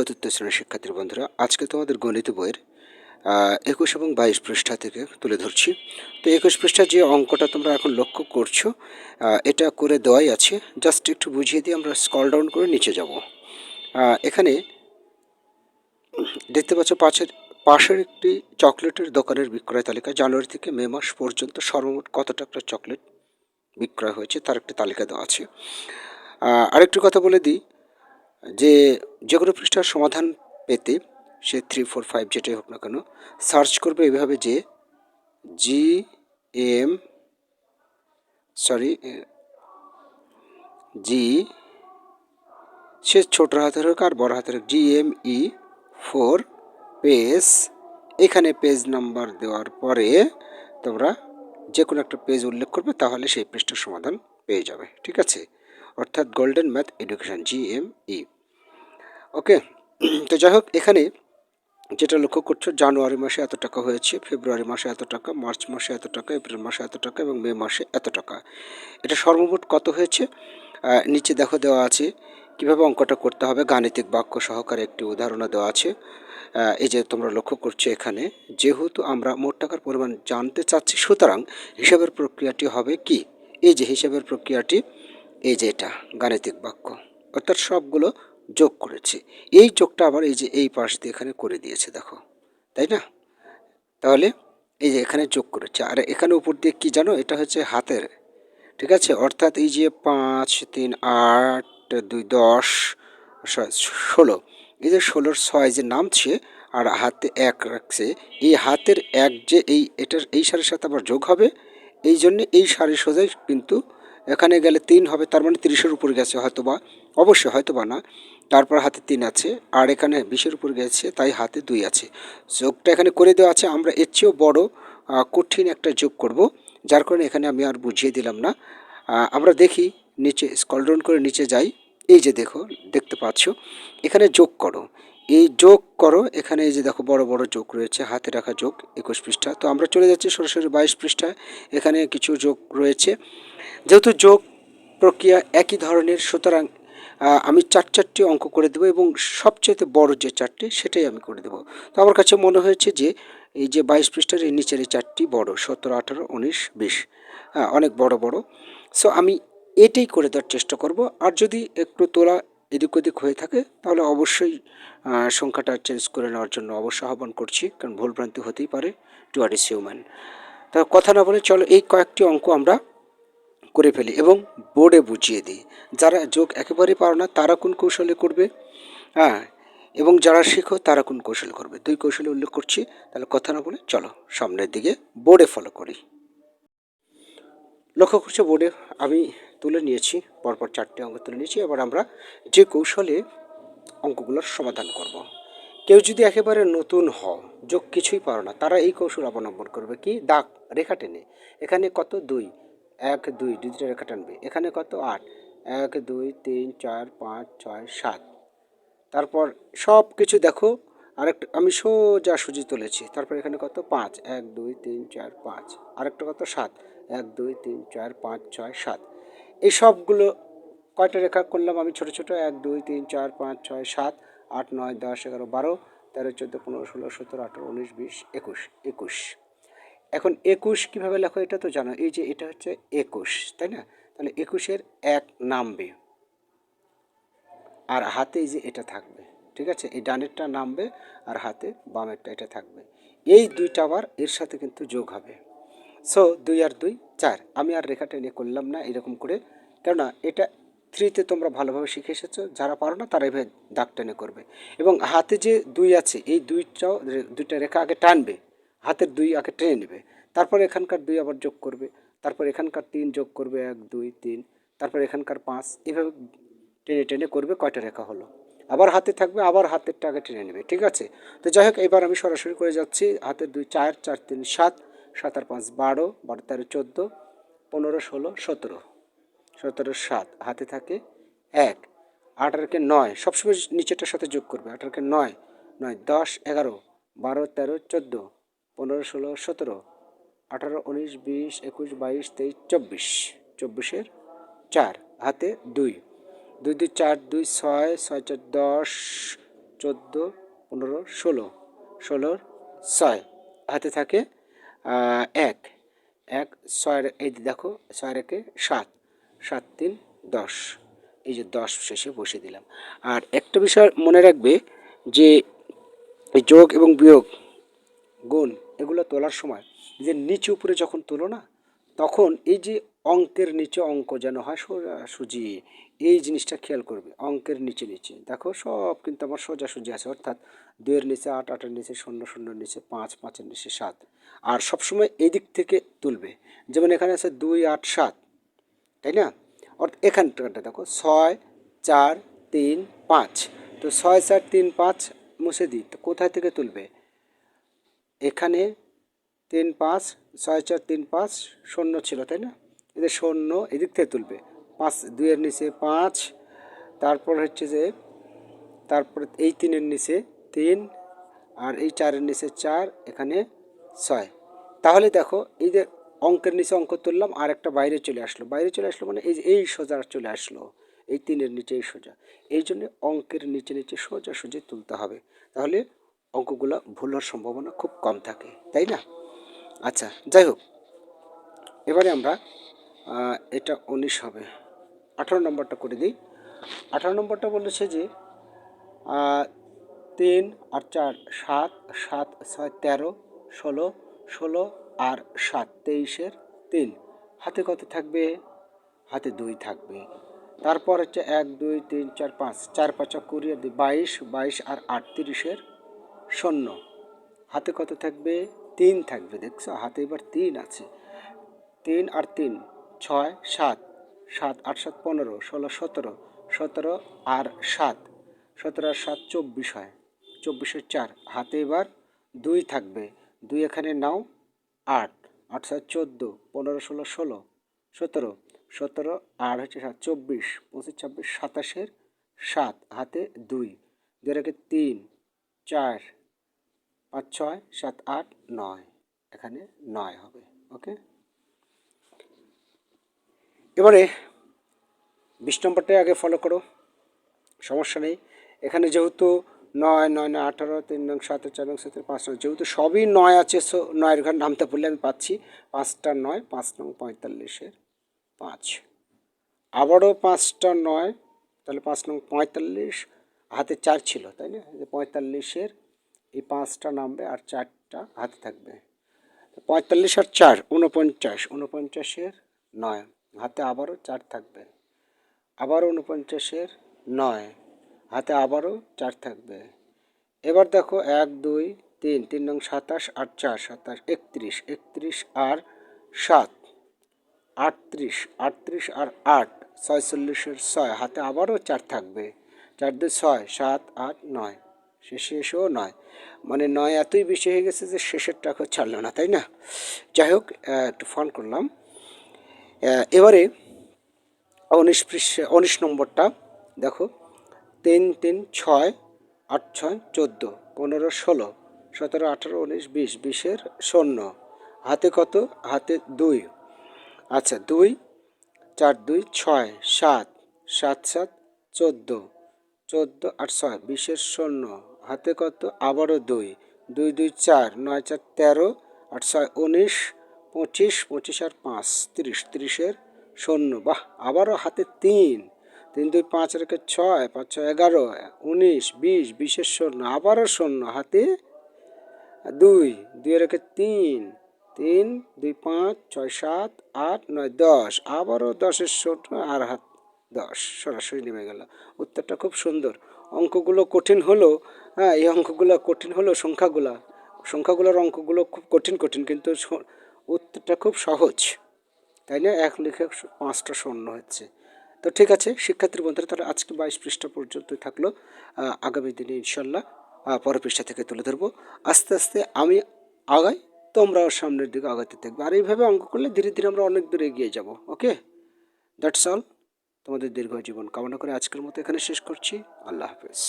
চতুর্থ শ্রেণির শিক্ষার্থীর বন্ধুরা, আজকে তোমাদের গণিত বইয়ের একুশ এবং বাইশ পৃষ্ঠা থেকে তুলে ধরছি। তো একুশ পৃষ্ঠার যে অঙ্কটা তোমরা এখন লক্ষ্য করছ এটা করে দেওয়াই আছে। জাস্ট একটু বুঝিয়ে দিয়ে আমরা স্কল ডাউন করে নিচে যাব। এখানে দেখতে পাচ্ছ পাশের পাশের একটি চকলেটের দোকানের বিক্রয় তালিকা। জানুয়ারি থেকে মে মাস পর্যন্ত সর্বমোট কত টাকার চকলেট বিক্রয় হয়েছে, তার একটি তালিকা দেওয়া আছে। আরেকটি কথা বলে দিই যে যে কোনো পৃষ্ঠার সমাধান পেতে সে থ্রি ফোর ফাইভ যেটাই হোক না কেন সার্চ করবে এভাবে যে জি এম সরি জি সে ছোট হাতের হোক আর বড় হাতের হোক G M E four page এখানে পেজ নাম্বার দেওয়ার পরে তোমরা যে কোনো একটা পেজ উল্লেখ করবে, তাহলে সেই পৃষ্ঠার সমাধান পেয়ে যাবে, ঠিক আছে? অর্থাৎ golden math education G M E okay তো যাই হোক এখানে যেটা লক্ষ্য করছ, জানুয়ারি মাসে এত টাকা হয়েছে, ফেব্রুয়ারি মাসে এত টাকা, মার্চ মাসে এত টাকা, এপ্রিল মাসে এত টাকা এবং মে মাসে এত টাকা। এটা সর্বমোট কত হয়েছে? নিচে দেখো দেওয়া আছে, কীভাবে অঙ্কটা করতে হবে, গাণিতিক বাক্য সহকারে একটি উদাহরণও দেওয়া আছে। এই যে তোমরা লক্ষ্য করছ এখানে, যেহেতু আমরা মোট টাকার পরিমাণ জানতে চাচ্ছি, সুতরাং হিসাবের প্রক্রিয়াটি হবে কি? এই যে হিসাবের প্রক্রিয়াটি এই যে এটা, গাণিতিক বাক্য। অর্থাৎ সবগুলো যোগ করেছে। এই যোগটা আবার এই যে এই পাশ দিয়ে এখানে করে দিয়েছে, দেখো। তাই না? তাহলে এই যে এখানে যোগ করেছে। আর এখানে উপর দিয়ে কি জানো? এটা হচ্ছে হাতের। ঠিক আছে? অর্থাৎ এই যে পাঁচ, তিন, আট, দুই, দশ ষোলো। এই যে ষোলোর ছয় যে নামছে আর হাতে এক রাখছে, এই হাতের এক যে এই এটার, এই সারের সাথে আবার যোগ হবে, এই জন্যে এই সারি সোজাই কিন্তু এখানে গেলে তিন হবে, তার মানে তিরিশের উপর গেছে হয়তো বা অবশ্যই হয়তো বা না। তারপর হাতে তিন আছে, আর এখানে বিশের উপর গেছে, তাই হাতে দুই আছে। যোগটা এখানে করে দেওয়া আছে, আমরা এর চেয়েও বড়ো কঠিন একটা যোগ করব, যার কারণে এখানে আমি আর বুঝিয়ে দিলাম না। আমরা দেখি, নিচে স্কল ডাউন করে নিচে যাই। এই যে দেখো, দেখতে পাচ্ছ। এখানে যোগ করো। এই যোগ করো, এখানে এই যে দেখো বড় বড় যোগ রয়েছে, হাতে রাখা যোগ একুশ পৃষ্ঠা। তো আমরা চলে যাচ্ছি সরাসরি বাইশ পৃষ্ঠায় এখানে কিছু যোগ রয়েছে। যেহেতু যোগ প্রক্রিয়া একই ধরনের, সুতরাং আমি চার চারটি অঙ্ক করে দেবো এবং সবচেয়ে বড় যে চারটি, সেটাই আমি করে দেবো। তো আমার কাছে মনে হয়েছে যে, এই যে বাইশ পৃষ্ঠার এই নিচের এই চারটি বড়, সতেরো, আঠারো, উনিশ, বিশ হ্যাঁ অনেক বড় বড়। সো আমি এটাই করে দেওয়ার চেষ্টা করব। আর যদি একটু তোলা এদিক ওদিক হয়ে থাকে, তাহলে অবশ্যই সংখ্যাটা চেঞ্জ করে নেওয়ার জন্য অবশ্যই আহ্বান করছি, কারণ ভুলভ্রান্তি হতেই পারে টু আর ইস হিউম্যান তা কথা না বলে চলো এই কয়েকটি অঙ্ক আমরা করে ফেলি এবং বোর্ডে বুঝিয়ে দিই। যারা যোগ একেবারেই পারো না, তারা কোন কৌশলে করবে? হ্যাঁ এবং যারা শিখো, তারা কোন কৌশল করবে? দুই কৌশলে উল্লেখ করছি, তাহলে কথা না বলে চলো সামনের দিকে বোর্ডে ফলো করি। লক্ষ্য করছ, বোর্ডে আমি তুলে নিয়েছি, পরপর চারটে অঙ্ক তুলে নিয়েছি, এবার আমরা যে কৌশলে অঙ্কগুলোর সমাধান করব। কেউ যদি একেবারে নতুন হও, যোগ কিছুই পারো না, তারা এই কৌশল অবলম্বন করবে কি? দাগ, রেখা টেনে। এখানে কত? দুই। এক, দুই দুইটা রেখা টানবে। এখানে কত? আট। এক, দুই, তিন, চার, পাঁচ, ছয়, সাত। তারপর সব কিছু দেখো, আরেকটা, আমি সোজা সুজি তুলেছি। তারপর এখানে কত? পাঁচ। এক, দুই, তিন, চার, পাঁচ। আরেকটা কত? সাত। এক, দুই, তিন, চার, পাঁচ, ছয়, সাত। এই সবগুলো কয়টা রেখা করলাম আমি ছোট ছোট? এক, দুই, তিন, চার, পাঁচ, ছয়, সাত, আট, নয়, দশ, এগারো, বারো, তেরো, চোদ্দ, পনেরো, ষোলো, সতেরো, আঠেরো, উনিশ, বিশ, একুশ একুশ। এখন একুশ কীভাবে লেখো এটা তো জানো, এই যে এটা হচ্ছে একুশ, তাই না? তাহলে একুশের এক নামবে। আর হাতে এই যে এটা থাকবে, ঠিক আছে? এই ডানেরটা নামবে আর হাতে বামেরটা এটা থাকবে। এই দুইটা আবার এর সাথে কিন্তু যোগ হবে। সো দুই আর দুই, চার। আমি আর রেখা টেনে করলাম না এরকম করে। কেননা এটা থ্রিতে তোমরা ভালোভাবে শিখে এসেছ। যারা পারো না, তারা এভাবে দাগ টেনে করবে। এবং হাতে যে দুই আছে, এই দুইটাও দুইটা রেখা আগে টানবে। হাতের দুই আগে টেনে নেবে। তারপর এখানকার দুই আবার যোগ করবে। তারপর এখানকার তিন যোগ করবে এক, দুই, তিন। তারপর এখানকার পাঁচ। এভাবে টেনে টেনে করবে কয়টা রেখা হলো। আবার হাতে থাকবে, আবার হাতেরটা আগে টেনে নেবে। ঠিক আছে? তো যাই হোক, এবার আমি সরাসরি করে যাচ্ছি। হাতের দুই, চার চার, তিন, সাত। সাত আর পাঁচ বারো বারো তেরো চোদ্দ, পনেরো ষোলো সতেরো। সতেরো সাত, হাতে থাকে এক। আঠারোকে নয়, সবসময় নিচেটার সাথে যোগ করবে। আঠারোকে নয় নয় দশ, এগারো, বারো তেরো চোদ্দ, পনেরো ষোলো সতেরো, আঠারো উনিশ, বিশ, একুশ, বাইশ, তেইশ, চব্বিশ। চব্বিশের চার, হাতে দুই। দুই দুই চার, দুই ছয় ছয় চার দশ, চোদ্দ, পনেরো, ষোলো। ষোলোর ছয়, হাতে থাকে এক। এক, ছয়, এই দেখো, ছয়, একে সাত। সাত, তিন, দশ। এই যে দশ শেষে বসে দিলাম। আর একটা বিষয় মনে রাখবে যে যোগ এবং বিয়োগ, গুণ, এগুলো তোলার সময় যে নিচে উপরে যখন তোলো না তখন এই যে অঙ্কের নিচে অঙ্ক যেন হয় সোজাসুজি এই জিনিসটা খেয়াল করবে। অঙ্কের নিচে নিচে। দেখো সব কিন্তু আমার সোজাসুজি আছে, অর্থাৎ দুইয়ের নিচে আট, আটের নিচে শূন্য, শূন্যের নিচে পাঁচ, পাঁচের নিচে সাত। আর সবসময় এই দিক থেকে তুলবে। যেমন এখানে আছে দুই, আট, সাত, তাই না? অর্থাৎ এখানটা দেখো, ছয়, চার, তিন, পাঁচ। তো ছয়, চার, তিন, পাঁচ মুছে দিই। তো কোথায় থেকে তুলবে? এখানে তিন পাঁচ, ছয় চার তিন পাঁচ শূন্য ছিল, তাই না? এদের শূন্য এদিক থেকে তুলবে। পাঁচ দুইয়ের নিচে পাঁচ, তারপর হচ্ছে যে তারপর এই তিনের নিচে তিন আর এই চারের নিচে চার, এখানে ছয়। তাহলে দেখো, এই যে অঙ্কের নিচে অঙ্ক তুললাম আর একটা বাইরে চলে আসলো। বাইরে চলে আসলো মানে এই এই সোজা চলে আসলো। এই তিনের নিচে এই সোজা। এই জন্য অঙ্কের নিচে নিচে সোজা সোজা তুলতে হবে। তাহলে অঙ্কগুলো ভুল সম্ভাবনা খুব কম থাকে, তাই না? আচ্ছা যাই হোক। এবারে আমরা এটা উনিশ হবে। আঠারো নম্বরটা করে দিই। আঠারো নম্বরটা বলেছে যে তিন আর চার সাত সাত ছয় তেরো, ষোলো ষোলো আর সাত তেইশের তিন। হাতে কত থাকবে? হাতে দুই থাকবে। তারপর হচ্ছে এক, দুই, তিন, চার, পাঁচ। চার, পাঁচা কুড়ি, আর দুই, বাইশ বাইশ আর আটত্রিশের শূন্য। হাতে কত থাকবে? তিন থাকবে, দেখছ? হাতে এবার তিন আছে। তিন আর তিন, ছয়, সাত। সাত, আট, সাত, পনেরো, ষোলো, সতেরো। সতেরো আর সাত। সতেরো আর সাত চব্বিশ হয়। চব্বিশের চার, হাতে এবার দুই থাকবে। দুই এখানে নাও, আট। আট, সাত, চোদ্দ, পনেরো, ষোলো ষোলো। সতেরো সতেরো আর হচ্ছে সাত, চব্বিশ। পঁচিশ, ছাব্বিশ, সাতাশের সাত, হাতে দুই। দুই রেখে তিন, চার পাঁচ ছয় সাত আট নয়। এখানে নয় হবে, ওকে? এবারে বিশ নম্বরটাই আগে ফলো করো, সমস্যা নেই। এখানে যেহেতু নয় নয় নয়, আঠারো, তিন নং, সাত, চার নং সাতের পাঁচ নং, যেহেতু সবই নয় আছে, সো নয়ের ঘর নামতে পড়লে আমি পাচ্ছি। পাঁচটা নয়, পাঁচ নং, পঁয়তাল্লিশের পাঁচ। আবারও পাঁচটা নয়, তাহলে পাঁচ নং, পঁয়তাল্লিশ, হাতে চার ছিল, তাই না? পঁয়তাল্লিশের এই পাঁচটা নামবে আর চারটা হাতে থাকবে। পঁয়তাল্লিশ আর চার উনপঞ্চাশ উনপঞ্চাশের নয়, হাতে আবারও চার থাকবে। আবার উনপঞ্চাশের নয়, হাতে আবারও চার থাকবে। এবার দেখো এক, দুই, তিন তিন নং সাতাশ আর চার, সাতাশ, একত্রিশ একত্রিশ আর সাত, আটত্রিশ আটত্রিশ আর আট, ছয়চল্লিশের ছয়, হাতে আবারও চার থাকবে। চার দুই ছয়, সাত, আট, নয়। শেষে এসেও নয়। মানে নয় এতই বেশি হয়ে গেছে যে শেষের টাকা ছাড়লো না, তাই না? যাই হোক একটু ফোন করলাম। এবারে উনিশ পৃষ্ঠা উনিশ নম্বরটা, দেখো। তিন তিন, ছয়, আট, ছয়, চোদ্দ, পনেরো, ষোলো, সতেরো, আঠারো, উনিশ, বিশ, বিশের শূন্য। হাতে কত? হাতে দুই। আচ্ছা দুই, চার, দুই, ছয়, সাত সাত সাত, চোদ্দ চোদ্দ, আট, ছয়, বিশের শূন্য। হাতে কত? আবারও দুই। দুই দুই, চার, নয়, চার, তেরো, আট, ছয়, উনিশ, পঁচিশ পঁচিশ আর পাঁচ, তিরিশ। তিরিশের শূন্য। বাহ, আবারও হাতে তিন। তিন, দুই, পাঁচ রেখে ছয়, পাঁচ, ছয়, এগারো, উনিশ, বিশ, বিশের শূন্য, আবারও শূন্য। হাতে দুই দুই রেখে তিন। তিন, দুই, পাঁচ, ছয়, সাত, আট, নয়, দশ। আবারও দশের শূন্য আর হাত দশ। সরাসরি নেমে গেল। উত্তরটা খুব সুন্দর। অঙ্কগুলো কঠিন হলো হ্যাঁ এই অঙ্কগুলো কঠিন হলো সংখ্যাগুলা। সংখ্যাগুলোর অঙ্কগুলো খুব কঠিন কঠিন, কিন্তু উত্তরটা খুব সহজ। তাই না? এক লিখে পাঁচটা শূন্য হচ্ছে। তো ঠিক আছে, শিক্ষার্থীর বন্ধুরা, তাহলে আজকে বাইশ পৃষ্ঠা পর্যন্ত থাকল। আগামী দিনে ইনশাল্লাহ পরের পৃষ্ঠা থেকে তুলে ধরবো। আস্তে আস্তে আমি আগাই, তোমরাও সামনের দিকে আগাতে থাকবে। আর এইভাবে অঙ্ক করলে ধীরে ধীরে আমরা অনেক দূরে এগিয়ে যাব, ওকে? দ্যাটস অল তোমাদের দীর্ঘ জীবন কামনা করে আজকের মতো এখানে শেষ করছি। আল্লাহ হাফেজ।